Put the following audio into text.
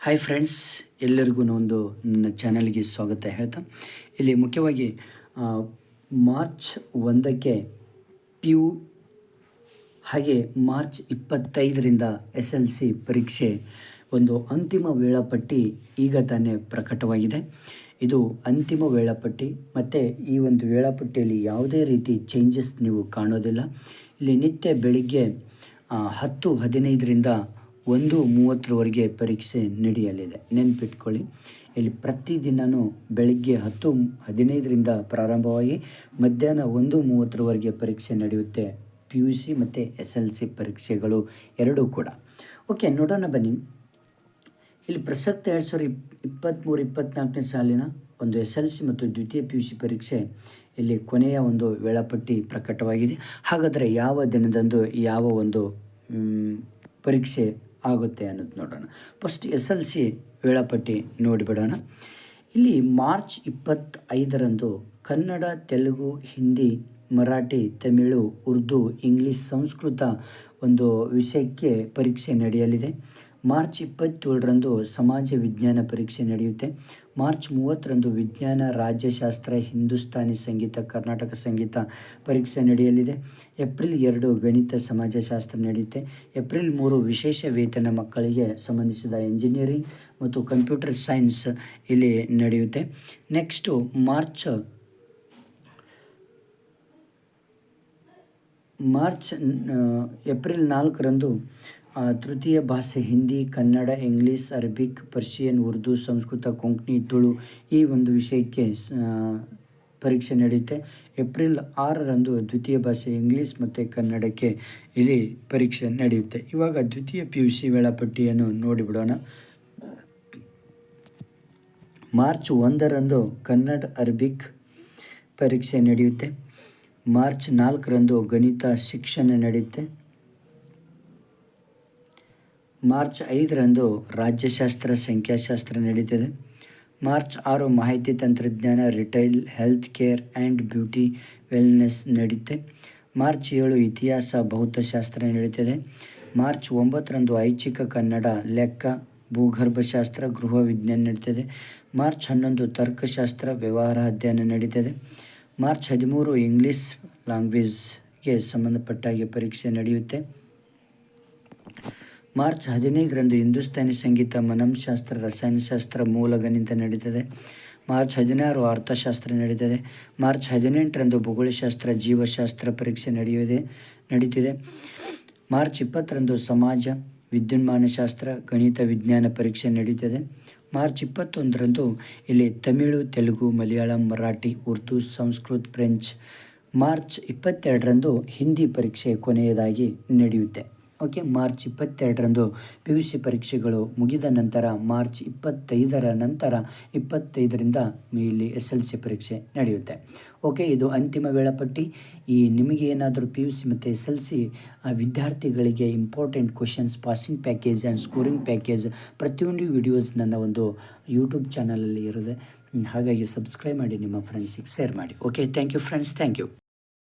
Hi friends ಎಲ್ಲರಿಗೂ ಒಂದು ನನ್ನ ಚಾನಲ್ಗೆ ಸ್ವಾಗತ ಹೇಳ್ತಾ. ಇಲ್ಲಿ ಮುಖ್ಯವಾಗಿ ಮಾರ್ಚ್ ಒಂದಕ್ಕೆ ಪಿ ಯು ಹಾಗೆ ಮಾರ್ಚ್ ಇಪ್ಪತ್ತೈದರಿಂದ ಎಸ್ ಎಲ್ ಸಿ ಪರೀಕ್ಷೆ ಒಂದು ಅಂತಿಮ ವೇಳಾಪಟ್ಟಿ ಈಗ ತಾನೇ ಪ್ರಕಟವಾಗಿದೆ. ಇದು ಅಂತಿಮ ವೇಳಾಪಟ್ಟಿ, ಮತ್ತು ಈ ಒಂದು ವೇಳಾಪಟ್ಟಿಯಲ್ಲಿ ಯಾವುದೇ ರೀತಿ ಚೇಂಜಸ್ ನೀವು ಕಾಣೋದಿಲ್ಲ. ಇಲ್ಲಿ ನಿತ್ಯ ಬೆಳಿಗ್ಗೆ ಹತ್ತು ಹದಿನೈದರಿಂದ ಒಂದು ಮೂವತ್ತರವರೆಗೆ ಪರೀಕ್ಷೆ ನಡೆಯಲಿದೆ. ನೆನ್ಪಿಟ್ಕೊಳ್ಳಿ. ಇಲ್ಲಿ ಪ್ರತಿದಿನವೂ ಬೆಳಿಗ್ಗೆ ಹತ್ತು, ಹದಿನೈದರಿಂದ ಪ್ರಾರಂಭವಾಗಿ ಮಧ್ಯಾಹ್ನ ಒಂದು ಮೂವತ್ತರವರೆಗೆ ಪರೀಕ್ಷೆ ನಡೆಯುತ್ತೆ. ಪಿ ಯು ಸಿ ಮತ್ತು ಎಸ್ ಎಲ್ ಸಿ ಪರೀಕ್ಷೆಗಳು ಎರಡೂ ಕೂಡ. ಓಕೆ, ನೋಡೋಣ ಬನ್ನಿ. ಇಲ್ಲಿ ಪ್ರಸಕ್ತ ಎರಡು ಸಾವಿರ ಇಪ್ ಇಪ್ಪತ್ತ್ಮೂರು ಇಪ್ಪತ್ತ್ನಾಲ್ಕನೇ ಸಾಲಿನ ಒಂದು ಎಸ್ ಎಲ್ ಸಿ ಮತ್ತು ದ್ವಿತೀಯ ಪಿ ಯು ಸಿ ಪರೀಕ್ಷೆ ಇಲ್ಲಿ ಕೊನೆಯ ಒಂದು ವೇಳಾಪಟ್ಟಿ ಪ್ರಕಟವಾಗಿದೆ. ಹಾಗಾದರೆ ಯಾವ ದಿನದಂದು ಯಾವ ಒಂದು ಪರೀಕ್ಷೆ ಆಗುತ್ತೆ ಅನ್ನೋದು ನೋಡೋಣ. ಫಸ್ಟ್ ಎಸ್ ಎಲ್ ಸಿ ವೇಳಾಪಟ್ಟಿ ನೋಡಿಬಿಡೋಣ ಇಲ್ಲಿ ಮಾರ್ಚ್ ಇಪ್ಪತ್ತೈದರಂದು ಕನ್ನಡ, ತೆಲುಗು, ಹಿಂದಿ, ಮರಾಠಿ, ತಮಿಳು, ಉರ್ದು, ಇಂಗ್ಲೀಷ್, ಸಂಸ್ಕೃತ ಒಂದು ವಿಷಯಕ್ಕೆ ಪರೀಕ್ಷೆ ನಡೆಯಲಿದೆ. ಮಾರ್ಚ್ ಇಪ್ಪತ್ತೇಳರಂದು ಸಮಾಜ ವಿಜ್ಞಾನ ಪರೀಕ್ಷೆ ನಡೆಯುತ್ತೆ. ಮಾರ್ಚ್ ಮೂವತ್ತರಂದು ವಿಜ್ಞಾನ, ರಾಜ್ಯಶಾಸ್ತ್ರ, ಹಿಂದೂಸ್ತಾನಿ ಸಂಗೀತ, ಕರ್ನಾಟಕ ಸಂಗೀತ ಪರೀಕ್ಷೆ ನಡೆಯಲಿದೆ. ಏಪ್ರಿಲ್ ಎರಡು ಗಣಿತ ಸಮಾಜಶಾಸ್ತ್ರ ನಡೆಯುತ್ತೆ. ಏಪ್ರಿಲ್ ಮೂರು ವಿಶೇಷ ವೇತನ ಮಕ್ಕಳಿಗೆ ಸಂಬಂಧಿಸಿದ ಇಂಜಿನಿಯರಿಂಗ್ ಮತ್ತು ಕಂಪ್ಯೂಟರ್ ಸೈನ್ಸ್ ಇಲ್ಲಿ ನಡೆಯುತ್ತೆ. ನೆಕ್ಸ್ಟು ಮಾರ್ಚ್ ಮಾರ್ಚ್ ಏಪ್ರಿಲ್ ನಾಲ್ಕರಂದು ತೃತೀಯ ಭಾಷೆ Hindi, Kannada, English, Arabic, Persian, Urdu, Sanskrit, Konkani, Tulu ಈ ಒಂದು ವಿಷಯಕ್ಕೆ ಪರೀಕ್ಷೆ ನಡೆಯುತ್ತೆ. ಏಪ್ರಿಲ್ ಆರರಂದು ದ್ವಿತೀಯ ಭಾಷೆ ಇಂಗ್ಲೀಷ್ ಮತ್ತು ಕನ್ನಡಕ್ಕೆ ಇಲ್ಲಿ ಪರೀಕ್ಷೆ ನಡೆಯುತ್ತೆ. ಇವಾಗ ದ್ವಿತೀಯ ಪಿ ಯು ಸಿ ವೇಳಾಪಟ್ಟಿಯನ್ನು ನೋಡಿಬಿಡೋಣ. ಮಾರ್ಚ್ ಒಂದರಂದು ಕನ್ನಡ, ಅರಬಿಕ್ ಪರೀಕ್ಷೆ ನಡೆಯುತ್ತೆ. ಮಾರ್ಚ್ ನಾಲ್ಕರಂದು ಗಣಿತ ಶಿಕ್ಷಣ ನಡೆಯುತ್ತೆ. ಮಾರ್ಚ್ ಐದರಂದು ರಾಜ್ಯಶಾಸ್ತ್ರ, ಸಂಖ್ಯಾಶಾಸ್ತ್ರ ನಡೀತದೆ. ಮಾರ್ಚ್ ಆರು ಮಾಹಿತಿ ತಂತ್ರಜ್ಞಾನ, retail, health care and beauty wellness ನಡೆಯುತ್ತೆ ಮಾರ್ಚ್ ಏಳು ಇತಿಹಾಸ, ಭೌತಶಾಸ್ತ್ರ ನಡೀತದೆ. ಮಾರ್ಚ್ ಒಂಬತ್ತರಂದು ಐಚ್ಛಿಕ ಕನ್ನಡ ಲೆಕ್ಕ, ಭೂಗರ್ಭಶಾಸ್ತ್ರ, ಗೃಹ ವಿಜ್ಞಾನ ನಡೀತದೆ. ಮಾರ್ಚ್ ಹನ್ನೊಂದು ತರ್ಕಶಾಸ್ತ್ರ, ವ್ಯವಹಾರ ಅಧ್ಯಯನ ನಡೀತದೆ. ಮಾರ್ಚ್ ಹದಿಮೂರು ಇಂಗ್ಲೀಷ್ ಲ್ಯಾಂಗ್ವೇಜ್ಗೆ ಸಂಬಂಧಪಟ್ಟ ಹಾಗೆ ಪರೀಕ್ಷೆ ನಡೆಯುತ್ತೆ. ಮಾರ್ಚ್ ಹದಿನೈದರಂದು ಹಿಂದೂಸ್ತಾನಿ ಸಂಗೀತ ಮನಂಶಾಸ್ತ್ರ, ರಸಾಯನಶಾಸ್ತ್ರ ಮೂಲ ಗಣಿತ ನಡೀತದೆ. ಮಾರ್ಚ್ ಹದಿನಾರು ಅರ್ಥಶಾಸ್ತ್ರ ನಡೀತದೆ. ಮಾರ್ಚ್ ಹದಿನೆಂಟರಂದು ಭೂಗೋಳಶಾಸ್ತ್ರ, ಜೀವಶಾಸ್ತ್ರ ಪರೀಕ್ಷೆ ನಡೆಯುವುದೇ, ನಡೀತಿದೆ. ಮಾರ್ಚ್ ಇಪ್ಪತ್ತರಂದು ಸಮಾಜ, ವಿದ್ಯುನ್ಮಾನಶಾಸ್ತ್ರ, ಗಣಿತ ವಿಜ್ಞಾನ ಪರೀಕ್ಷೆ ನಡೀತದೆ. ಮಾರ್ಚ್ ಇಪ್ಪತ್ತೊಂದರಂದು ಇಲ್ಲಿ ತಮಿಳು, ತೆಲುಗು, ಮಲಯಾಳಂ, ಮರಾಠಿ, ಉರ್ದು, ಸಂಸ್ಕೃತ್, ಫ್ರೆಂಚ್. ಮಾರ್ಚ್ ಇಪ್ಪತ್ತೆರಡರಂದು ಹಿಂದಿ ಪರೀಕ್ಷೆ ಕೊನೆಯದಾಗಿ ನಡೆಯುತ್ತೆ. ಓಕೆ, ಮಾರ್ಚ್ ಇಪ್ಪತ್ತೆರಡರಂದು ಪಿ ಯು ಸಿ ಪರೀಕ್ಷೆಗಳು ಮುಗಿದ ನಂತರ ಮಾರ್ಚ್ ಇಪ್ಪತ್ತೈದರ ನಂತರ ಇಪ್ಪತ್ತೈದರಿಂದ ಇಲ್ಲಿ ಎಸ್ ಎಲ್ ಸಿ ಪರೀಕ್ಷೆ ನಡೆಯುತ್ತೆ. ಓಕೆ, ಇದು ಅಂತಿಮ ವೇಳಾಪಟ್ಟಿ. ಈ ನಿಮಗೆ ಏನಾದರೂ ಪಿ ಯು ಸಿ ಮತ್ತು ಎಸ್ ಎಲ್ ಸಿ ವಿದ್ಯಾರ್ಥಿಗಳಿಗೆ important questions passing package and scoring package ಪ್ರತಿಯೊಂದು ವಿಡಿಯೋಸ್ ನನ್ನ ಒಂದು ಯೂಟ್ಯೂಬ್ ಚಾನಲಲ್ಲಿ ಇರುತ್ತೆ. ಹಾಗಾಗಿ ಸಬ್ಸ್ಕ್ರೈಬ್ ಮಾಡಿ, ನಿಮ್ಮ ಫ್ರೆಂಡ್ಸಿಗೆ ಶೇರ್ ಮಾಡಿ. Okay thank you friends thank you